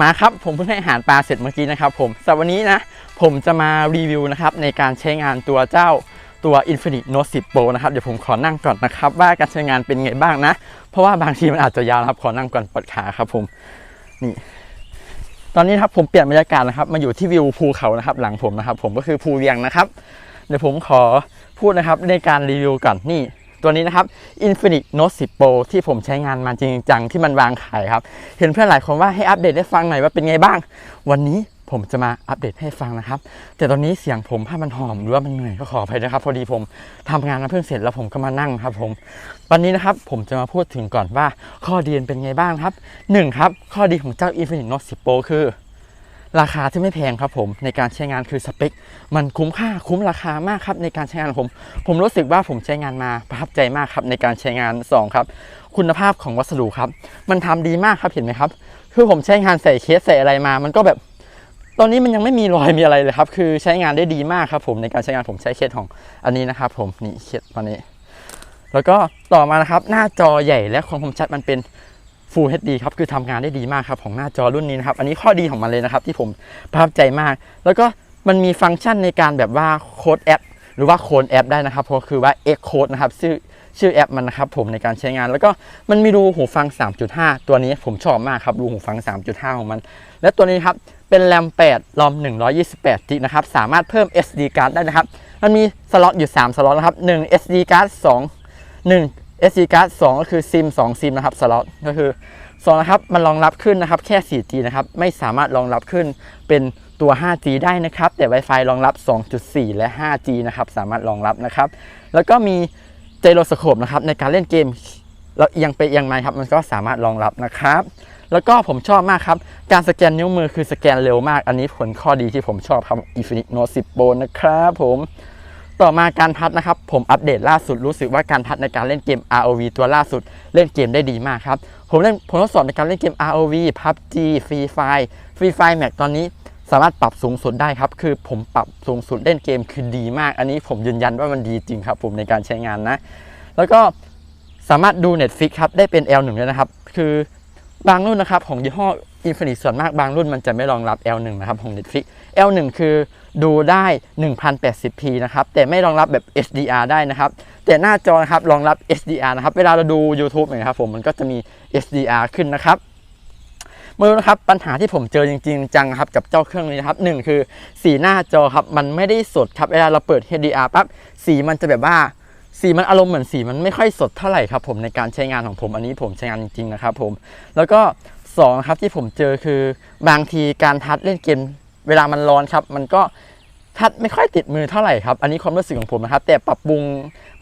มาครับผมเพิ่งให้อาหารปลาเสร็จเมื่อกี้นะครับผมสำหรับวันนี้นะ ผมจะมารีวิวนะครับในการใช้งานตัวเจ้าตัว Infinix Note 10 Pro นะครับ เดี๋ยวผมขอนั่งก่อนนะครับ ว่าการใช้งานเป็นไงบ้างนะ เพราะว่าบางทีมันอาจจะยาวครับ ขอนั่งก่อนปวดขาครับผมนี่ตอนนี้ครับผมเปลี่ยนบรรยากาศนะครับมาอยู่ที่วิวภูเขานะครับ หลังผมนะครับ ผมก็คือภูเวียงนะครับ เดี๋ยวผมขอพูดนะครับในการรีวิวก่อนนี่ ตัวนี้นะครับ Infinix Note 10 Pro ที่ผมใช้งานมาจริงจังที่มันวางขายครับ เห็นเพื่อนหลายคนว่าให้อัปเดตให้ฟังหน่อยว่าเป็นไงบ้าง วันนี้ผมจะมาอัปเดตให้ฟังนะครับ แต่ตอนนี้เสียงผมถ้ามันหอมหรือว่ามันเหนื่อยก็ขออภัยนะครับ พอดีผมทำงานมาเพิ่งเสร็จแล้วผมก็มานั่งครับผม วันนี้นะครับผมจะมาพูดถึงก่อนว่าข้อดีเป็นไงบ้างครับหนึ่งครับ ข้อดีของเจ้า Infinix Note 10 Pro คือ ราคาที่ไม่แพงครับผมในการใช้งานคือสเปค มันคุ้มค่าคุ้มราคามากครับในการใช้งานผม ผมรู้สึกว่าผมใช้งานมาประทับใจมากครับในการใช้งานสองครับ คุณภาพของวัสดุครับ มันทำดีมากครับเห็นไหมครับ คือผมใช้งานใส่เคสใส่อะไรมา มันก็แบบ ตอนนี้มันยังไม่มีรอยมีอะไรเลยครับ คือใช้งานได้ดีมากครับผมในการใช้งานผมใช้เคสของอันนี้นะครับผมนี่เคสตัวนี้ แล้วก็ต่อมานะครับหน้าจอใหญ่และความคมชัดมันเป็น Full HD ครับคือทำงานได้ดีมากครับของหน้าจอรุ่นนี้นะครับ อันนี้ข้อดีของมันเลยนะครับที่ผมประทับใจมาก แล้วก็มันมีฟังก์ชันในการแบบว่าโค้ดแอป หรือว่าโค้ดแอปได้นะครับเพราะคือว่า X Code นะครับชื่อชื่อแอปมันนะครับผมในการใช้งาน แล้วก็มันมีรูหูฟัง 3.5 ตัวนี้ผมชอบมากครับรูหูฟัง 3.5 ของมัน และตัวนี้ครับเป็นแรม8รอม128จิกนะครับสามารถเพิ่ม SD card ได้นะครับ มันมีสล็อตอยู่ 3 สล็อตนะครับ1 SD card 2 1 SD card 2 ก็คือซิม2ซิมนะครับสล็อตก็คือสองนะครับมันรองรับขึ้นนะครับแค่ 4G นะครับไม่สามารถรองรับขึ้นเป็นตัว 5G ได้นะครับ แต่ Wi-Fi รองรับ 2.4 และ 5G นะครับสามารถรองรับนะครับ แล้วก็มีเจโรสโคปนะครับในการเล่นเกมเราเอียงไปเอียงมาครับมันก็สามารถรองรับนะครับ แล้วก็ผมชอบมากครับ การสแกนนิ้วมือคือสแกนเร็วมาก อันนี้ผลข้อดีที่ผมชอบครับ Infinix Note 10 Pro นะครับผม ต่อมาการพัดนะครับ ผมอัปเดตล่าสุดรู้สึกว่าการพัดในการเล่นเกม ROV ตัวล่าสุด เล่นเกมได้ดีมากครับ ผมเล่นผมทดสอบในการเล่นเกม ROV PUBG Free Fire Free Fire Max ตอนนี้สามารถปรับสูงสุดได้ครับ คือผมปรับสูงสุดเล่นเกมคือดีมาก อันนี้ผมยืนยันว่ามันดีจริงครับ ผมในการใช้งานนะ แล้วก็สามารถดู Netflix ครับได้เป็น L1 เลยนะครับ คือ บางรุ่นนะครับของยี่ห้อ Infinix ส่วนมากบางรุ่นมันจะไม่รองรับ L1 นะครับของ Netflix L1 คือดูได้ 1080p นะครับ แต่ไม่รองรับแบบ HDR ได้นะครับ แต่หน้าจอนะครับรองรับ HDR นะครับ เวลาเราดู YouTube เนี่ยครับผมมันก็จะมี HDR ขึ้นนะครับมาดูนะครับปัญหาที่ผมเจอจริงๆ จังครับกับเจ้าเครื่องนี้นะครับหนึ่งคือสีหน้าจอครับมันไม่ได้สดครับเวลาเราเปิด HDR ปั๊บสีมันจะแบบว่า สีมันอารมณ์เหมือนสีมันไม่ค่อยสดเท่าไหร่ครับผมในการใช้งานของผมอันนี้ผมใช้งานจริงๆนะครับผมแล้วก็สองครับที่ผมเจอคือบางทีการทัดเล่นเกมเวลามันร้อนครับ มันก็ ทัชไม่ค่อยติดมือเท่าไหร่ครับ อันนี้ความรู้สึกของผมนะครับ แต่ปรับปรุง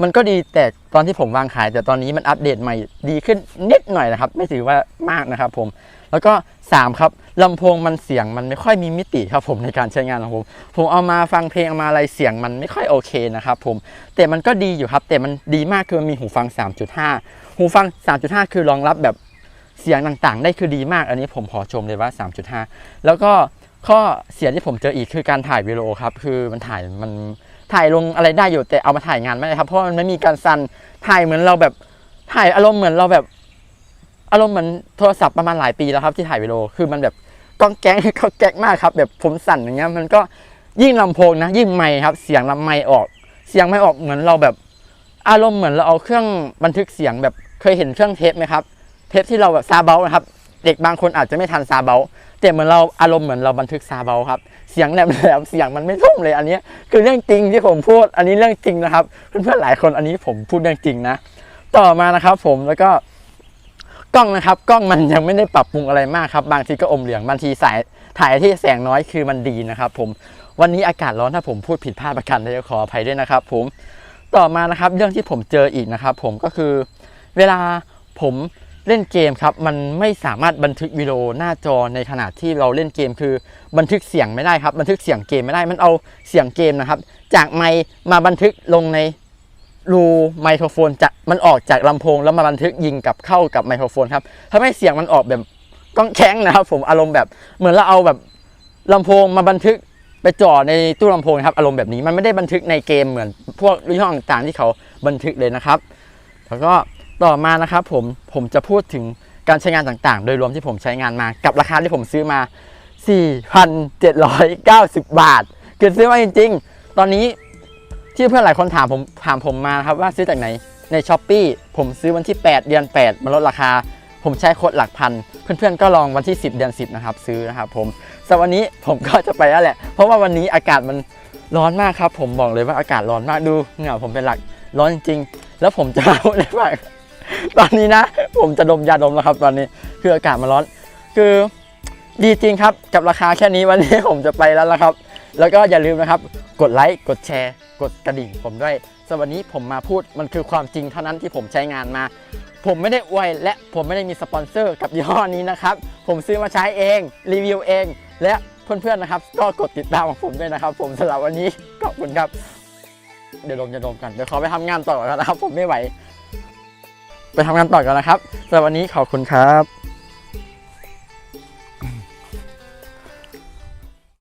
มันก็ดีแต่ตอนที่ผมวางขาย แต่ตอนนี้มันอัปเดตใหม่ดีขึ้นนิดหน่อยนะครับ ไม่ถือว่ามากนะครับผม แล้วก็สามครับลำโพงมันเสียงมันไม่ค่อยมีมิติครับผมในการใช้งานของผม ผมเอามาฟังเพลงเอามาอะไรเสียงมันไม่ค่อยโอเคนะครับผม แต่มันก็ดีอยู่ครับ แต่มันดีมากคือมันมีหูฟัง 3.5 หูฟัง 3.5 คือรองรับแบบเสียงต่างๆ ได้คือดีมาก อันนี้ผมขอชมเลยว่า 3.5 แล้วก็ ข้อเสียที่ผมเจออีกคือการถ่ายวิดีโอครับ คือมันถ่ายมันถ่ายลงอะไรได้อยู่แต่เอามาถ่ายงานไม่ได้ครับ เพราะมันไม่มีการสั่นถ่ายเหมือนเราแบบถ่ายอารมณ์เหมือนเราแบบ อารมณ์เหมือนโทรศัพท์ประมาณหลายปีแล้วครับที่ถ่ายวิดีโอคือมันแบบก้องแก๊งก้องแก๊กมากครับ แบบผมสั่นอย่างเงี้ยมันก็ยิ่งลำโพงนะ ยิ่งไมค์ครับ เสียงลำไมค์ออก เสียงไม่ออกเหมือนเราแบบ อารมณ์เหมือนเราเอาเครื่องบันทึกเสียงแบบเคยเห็นเครื่องเทปไหมครับ เทปที่เราแบบซาเบลนะครับ เด็กบางคนอาจจะไม่ทันซาเบลแต่เหมือนเราอารมณ์เหมือนเราบันทึกซาเบลครับเสียงแหลมๆเสียงมันไม่ทุ่มเลยอันนี้คือเรื่องจริงที่ผมพูดอันนี้เรื่องจริงนะครับ เพื่อนๆหลายคนอันนี้ผมพูดเรื่องจริงนะ ต่อมานะครับ ผมแล้วก็กล้องนะครับกล้องมันยังไม่ได้ปรับปรุงอะไรมากครับ บางทีก็อมเหลืองบางทีสายถ่ายที่แสงน้อยคือมันดีนะครับ ผมวันนี้อากาศร้อนถ้าผมพูดผิดพลาดประการใดก็ขออภัยด้วยนะครับ ผมต่อมานะครับเรื่องที่ผมเจออีกนะครับ ผมก็คือ เวลาผม เล่นเกมครับมันไม่สามารถบันทึกวิดีโอหน้าจอในขณะที่เราเล่นเกมคือ บันทึกเสียงไม่ได้ครับ บันทึกเสียงเกมไม่ได้มันเอาเสียงเกมนะครับ จากไมค์มาบันทึกลงในรูไมโครโฟนจะมันออกจากลำโพง แล้วมาบันทึกยิงกับเข้ากับไมโครโฟนครับทำให้เสียงมันออกแบบก้องแข้งนะครับ ผมอารมณ์แบบเหมือนเราเอาแบบลำโพงมาบันทึกไปจ่อในตู้ลำโพงครับอารมณ์แบบนี้มันไม่ได้บันทึกในเกมเหมือนพวกยี่ห้อต่างๆที่เขาบันทึกเลยนะครับ แล้วก็ ต่อมานะครับผมผมจะพูดถึงการใช้งานต่างๆ โดยรวมที่ผมใช้งานมากับราคาที่ผมซื้อมา 4,790 บาท คือซื้อมาจริง ๆ ตอนนี้ที่เพื่อนหลายคนถามผมถามผมมาครับว่าซื้อจากไหนในช้อปปีผมซื้อวันที่ 8 เดือน 8 มาลดราคา ผมใช้โค้ดหลักพัน เพื่อนๆก็ลองวันที่ 10 เดือน 10 นะครับ ซื้อนะครับผมสำหรับวันนี้ผมก็จะไปแล้วแหละ เพราะว่าวันนี้อากาศมันร้อนมากครับ ผมบอกเลยว่าอากาศร้อนมากดูเหงื่อผมเป็นหลักร้อนจริงๆแล้วผมจะเอาอะไรบ้าง ตอนนี้นะ ผมจะดมยาดมแล้วครับ ตอนนี้คืออากาศมันร้อน คือดีจริงครับกับราคาแค่นี้วันนี้ผมจะไปแล้วละครับ แล้วก็อย่าลืมนะครับ กดไลค์กดแชร์ กดกระดิ่งผมด้วยสำหรับวันนี้ผมมาพูดมันคือความจริงเท่านั้นที่ผมใช้งานมา ผมไม่ได้อวยและผมไม่ได้มีสปอนเซอร์กับยี่ห้อนี้นะครับ ผมซื้อมาใช้เองรีวิวเอง และเพื่อนๆนะครับ ก็กดติดตามของผมด้วยนะครับ ผมสำหรับวันนี้ขอบคุณครับ เดี๋ยวดมจะดมกันเดี๋ยวขอไปทำงานต่อก่อนนะครับ ผมไม่ไหว ไปทำงานต่อกันนะครับสำหรับวันนี้ขอบคุณครับ